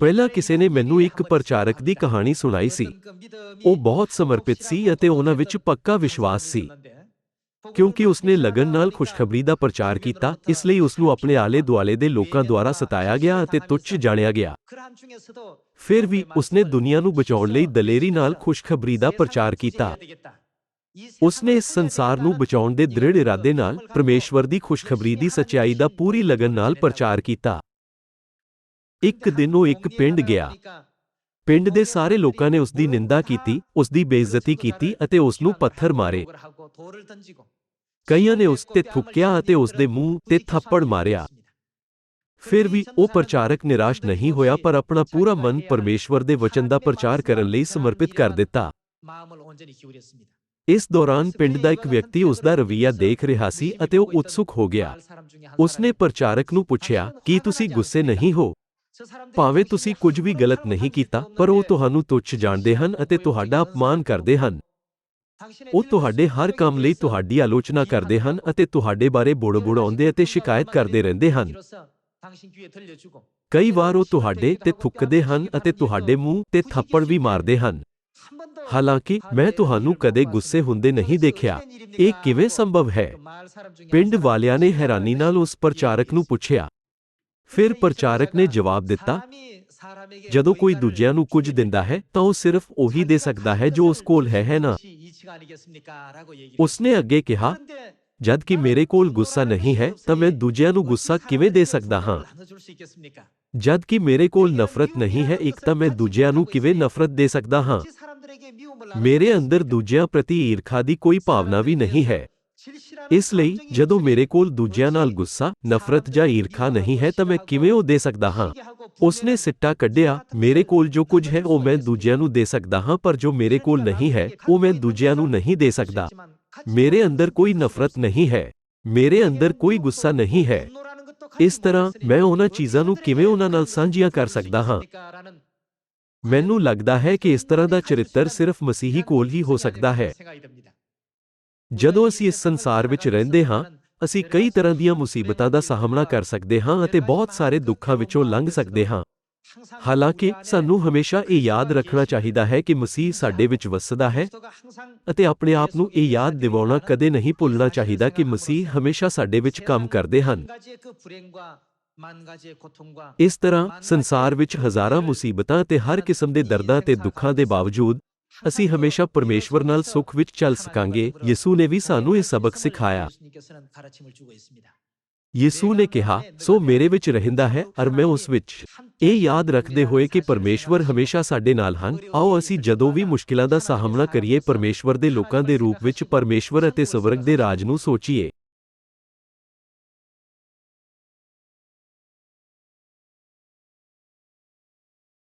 ਪਹਿਲਾਂ ਕਿਸੇ ਨੇ ਮੈਨੂੰ ਇੱਕ ਪ੍ਰਚਾਰਕ ਦੀ ਕਹਾਣੀ ਸੁਣਾਈ ਸੀ। ਉਹ ਬਹੁਤ ਸਮਰਪਿਤ ਸੀ ਅਤੇ ਉਹਨਾਂ ਵਿੱਚ ਪੱਕਾ ਵਿਸ਼ਵਾਸ ਸੀ। ਕਿਉਂਕਿ ਉਸਨੇ ਲਗਨ ਨਾਲ ਖੁਸ਼ਖਬਰੀ ਦਾ ਪ੍ਰਚਾਰ ਕੀਤਾ, ਇਸ ਲਈ ਉਸ ਨੂੰ ਆਪਣੇ ਆਲੇ ਦੁਆਲੇ ਦੇ ਲੋਕਾਂ ਦੁਆਰਾ ਸਤਾਇਆ ਗਿਆ ਅਤੇ ਤੁੱਛ ਜਾਣਿਆ ਗਿਆ। ਫਿਰ ਵੀ ਉਸਨੇ ਦੁਨੀਆ ਨੂੰ ਬਚਾਉਣ ਲਈ ਦਲੇਰੀ ਨਾਲ ਖੁਸ਼ਖਬਰੀ ਦਾ ਪ੍ਰਚਾਰ ਕੀਤਾ। ਉਸਨੇ ਇਸ ਸੰਸਾਰ ਨੂੰ ਬਚਾਉਣ ਦੇ ਦ੍ਰਿੜ ਇਰਾਦੇ ਨਾਲ ਪਰਮੇਸ਼ਵਰ ਦੀ ਖੁਸ਼ਖਬਰੀ ਦੀ ਸੱਚਾਈ ਦਾ ਪੂਰੀ ਲਗਨ ਨਾਲ ਪ੍ਰਚਾਰ ਕੀਤਾ। ਇੱਕ ਦਿਨ ਉਹ ਇੱਕ ਪਿੰਡ ਗਿਆ। ਪਿੰਡ ਦੇ ਸਾਰੇ ਲੋਕਾਂ ਨੇ ਉਸ ਦੀ ਨਿੰਦਾ ਕੀਤੀ ਉਸ ਦੀ ਬੇਇੱਜ਼ਤੀ ਕੀਤੀ ਅਤੇ ਉਸ ਨੂੰ ਪੱਥਰ ਮਾਰੇ। ਕਈਆਂ ਨੇ ਉਸ ਤੇ ਥੁੱਕਿਆ ਅਤੇ ਉਸ ਦੇ ਮੂੰਹ ਤੇ ਥੱਪੜ ਮਾਰਿਆ। ਫਿਰ ਵੀ ਉਹ ਪ੍ਰਚਾਰਕ ਨਿਰਾਸ਼ ਨਹੀਂ ਹੋਇਆ ਪਰ ਆਪਣਾ ਪੂਰਾ ਮਨ ਪਰਮੇਸ਼ਵਰ ਦੇ ਵਚਨ ਦਾ ਪ੍ਰਚਾਰ ਕਰਨ ਲਈ ਸਮਰਪਿਤ ਕਰ ਦਿੱਤਾ। ਇਸ ਦੌਰਾਨ ਪਿੰਡ ਦਾ ਇੱਕ ਵਿਅਕਤੀ ਉਸ ਦਾ ਰਵੱਈਆ ਦੇਖ ਰਿਹਾ ਸੀ ਅਤੇ ਉਹ ਉਤਸੁਕ ਹੋ ਗਿਆ। ਉਸਨੇ ਪ੍ਰਚਾਰਕ ਨੂੰ ਪੁੱਛਿਆ, ਕੀ ਤੁਸੀਂ ਗੁੱਸੇ ਨਹੀਂ ਹੋ? ਭਾਵੇਂ ਤੁਸੀਂ ਕੁਝ ਵੀ ਗਲਤ ਨਹੀਂ ਕੀਤਾ ਪਰ ਉਹ ਤੁਹਾਨੂੰ ਤੁੱਛ ਜਾਣਦੇ ਹਨ ਅਤੇ ਤੁਹਾਡਾ ਅਪਮਾਨ ਕਰਦੇ ਹਨ ਉਹ ਤੁਹਾਡੇ ਹਰ ਕੰਮ ਲਈ ਤੁਹਾਡੀ ਆਲੋਚਨਾ ਕਰਦੇ ਹਨ ਅਤੇ ਤੁਹਾਡੇ ਬਾਰੇ ਬੁੜ-ਬੁੜ ਆਉਂਦੇ ਅਤੇ ਸ਼ਿਕਾਇਤ ਕਰਦੇ ਰਹਿੰਦੇ ਹਨ ਕਈ ਵਾਰ ਉਹ ਤੁਹਾਡੇ ਤੇ ਥੁੱਕਦੇ ਹਨ ਅਤੇ ਤੁਹਾਡੇ ਮੂੰਹ ਤੇ ਥੱਪੜ ਵੀ ਮਾਰਦੇ ਹਨ ਹਾਲਾਂਕਿ ਮੈਂ ਤੁਹਾਨੂੰ ਕਦੇ ਗੁੱਸੇ ਹੁੰਦੇ ਨਹੀਂ ਦੇਖਿਆ ਇਹ ਕਿਵੇਂ ਸੰਭਵ ਹੈ ਪਿੰਡ ਵਾਲਿਆਂ ਨੇ ਹੈਰਾਨੀ ਨਾਲ ਉਸ ਪ੍ਰਚਾਰਕ ਨੂੰ ਪੁੱਛਿਆ ਫਿਰ ਪ੍ਰਚਾਰਕ ਨੇ ਜਵਾਬ ਦਿੱਤਾ ਜਦੋਂ ਕੋਈ ਦੂਜਿਆਂ ਨੂੰ ਕੁਝ ਦਿੰਦਾ ਹੈ ਤਾਂ ਉਹ ਸਿਰਫ ਉਹੀ ਦੇ ਸਕਦਾ ਹੈ ਜੋ ਉਸ ਕੋਲ ਹੈ ਹੈ ਨਾ ਉਸਨੇ ਅੱਗੇ ਕਿਹਾ ਜਦ ਕਿ ਮੇਰੇ ਕੋਲ ਗੁੱਸਾ ਨਹੀਂ ਹੈ ਤਾਂ ਮੈਂ ਦੂਜਿਆਂ ਨੂੰ ਗੁੱਸਾ ਕਿਵੇਂ ਦੇ ਸਕਦਾ ਹਾਂ ਜਦ ਕਿ ਮੇਰੇ ਕੋਲ ਨਫ਼ਰਤ ਨਹੀਂ ਹੈ ਇੱਕ ਤਾਂ ਮੈਂ ਦੂਜਿਆਂ ਨੂੰ ਕਿਵੇਂ ਨਫ਼ਰਤ ਦੇ ਸਕਦਾ ਹਾਂ ਮੇਰੇ ਅੰਦਰ ਦੂਜਿਆਂ ਪ੍ਰਤੀ ਈਰਖਾ ਦੀ ਕੋਈ ਭਾਵਨਾ ਵੀ ਨਹੀਂ ਹੈ ਇਸ ਲਈ ਜਦੋਂ ਮੇਰੇ ਕੋਲ ਦੂਜਿਆਂ ਨਾਲ ਗੁੱਸਾ ਨਫ਼ਰਤ ਜਾਂ ਈਰਖਾ ਨਹੀਂ ਹੈ ਤਾਂ ਮੈਂ ਕਿਵੇਂ ਉਹ ਦੇ ਸਕਦਾ ਹਾਂ? ਉਸਨੇ ਸਿੱਟਾ ਕੱਢਿਆ ਮੇਰੇ ਕੋਲ ਜੋ ਕੁਝ ਹੈ ਉਹ ਮੈਂ ਦੂਜਿਆਂ ਨੂੰ ਦੇ ਸਕਦਾ ਹਾਂ ਪਰ ਜੋ ਮੇਰੇ ਕੋਲ ਨਹੀਂ ਹੈ ਉਹ ਮੈਂ ਦੂਜਿਆਂ ਨੂੰ ਨਹੀਂ ਦੇ ਸਕਦਾ। ਮੇਰੇ ਅੰਦਰ ਕੋਈ ਨਫ਼ਰਤ ਨਹੀਂ ਹੈ ਮੇਰੇ ਅੰਦਰ ਕੋਈ ਗੁੱਸਾ ਨਹੀਂ ਹੈ। ਇਸ ਤਰ੍ਹਾਂ ਮੈਂ ਉਹਨਾਂ ਚੀਜ਼ਾਂ ਨੂੰ ਕਿਵੇਂ ਉਹਨਾਂ ਨਾਲ ਸਾਂਝੀਆਂ ਕਰ ਸਕਦਾ ਹਾਂ? ਮੈਨੂੰ ਲੱਗਦਾ ਹੈ ਕਿ ਇਸ ਤਰ੍ਹਾਂ ਦਾ ਚਰਿੱਤਰ ਸਿਰਫ ਮਸੀਹੀ ਕੋਲ ਹੀ ਹੋ ਸਕਦਾ ਹੈ ਜਦੋਂ ਅਸੀਂ ਇਸ ਸੰਸਾਰ ਵਿੱਚ ਰਹਿੰਦੇ ਹਾਂ, ਅਸੀਂ ਕਈ ਤਰ੍ਹਾਂ ਦੀਆਂ ਮੁਸੀਬਤਾਂ ਦਾ ਸਾਹਮਣਾ ਕਰ ਸਕਦੇ ਹਾਂ ਅਤੇ ਬਹੁਤ ਸਾਰੇ ਦੁੱਖਾਂ ਵਿੱਚੋਂ ਲੰਘ ਸਕਦੇ ਹਾਂ। ਹਾਲਾਂਕਿ, ਸਾਨੂੰ ਹਮੇਸ਼ਾ ਇਹ ਯਾਦ ਰੱਖਣਾ ਚਾਹੀਦਾ ਹੈ ਕਿ ਮਸੀਹ ਸਾਡੇ ਵਿੱਚ ਵਸਦਾ ਹੈ ਅਤੇ ਆਪਣੇ ਆਪ ਨੂੰ ਇਹ ਯਾਦ ਦਿਵਾਉਣਾ ਕਦੇ ਨਹੀਂ ਭੁੱਲਣਾ ਚਾਹੀਦਾ ਕਿ ਮਸੀਹ ਹਮੇਸ਼ਾ ਸਾਡੇ ਵਿੱਚ ਕੰਮ ਕਰਦੇ ਹਨ। ਇਸ ਤਰ੍ਹਾਂ ਸੰਸਾਰ ਵਿੱਚ ਹਜ਼ਾਰਾਂ ਮੁਸੀਬਤਾਂ ਤੇ ਹਰ ਕਿਸਮ ਦੇ ਦਰਦਾਂ ਤੇ ਦੁੱਖਾਂ ਦੇ ਬਾਵਜੂਦ ਅਸੀਂ ਹਮੇਸ਼ਾ ਪਰਮੇਸ਼ਵਰ ਨਾਲ ਸੁਖ ਵਿੱਚ ਚੱਲ ਸਕਾਂਗੇ। ਯਿਸੂ ਨੇ ਵੀ ਸਾਨੂੰ ਇਹ ਸਬਕ ਸਿਖਾਇਆ। ਯਿਸੂ ਨੇ ਕਿਹਾ, ਸੋ ਮੇਰੇ ਵਿੱਚ ਰਹਿੰਦਾ ਹੈ ਅਰ ਮੈਂ ਉਸ ਵਿੱਚ। ਇਹ ਯਾਦ ਰੱਖਦੇ ਹੋਏ ਕਿ ਪਰਮੇਸ਼ਵਰ ਹਮੇਸ਼ਾ ਸਾਡੇ ਨਾਲ ਹਨ। ਆਓ ਅਸੀਂ ਜਦੋਂ ਵੀ ਮੁਸ਼ਕਿਲਾਂ ਦਾ ਸਾਹਮਣਾ ਕਰੀਏ, ਪਰਮੇਸ਼ਵਰ ਦੇ ਲੋਕਾਂ ਦੇ ਰੂਪ ਵਿੱਚ ਪਰਮੇਸ਼ਵਰ ਅਤੇ ਸਵਰਗ ਦੇ ਰਾਜ ਨੂੰ ਸੋਚੀਏ।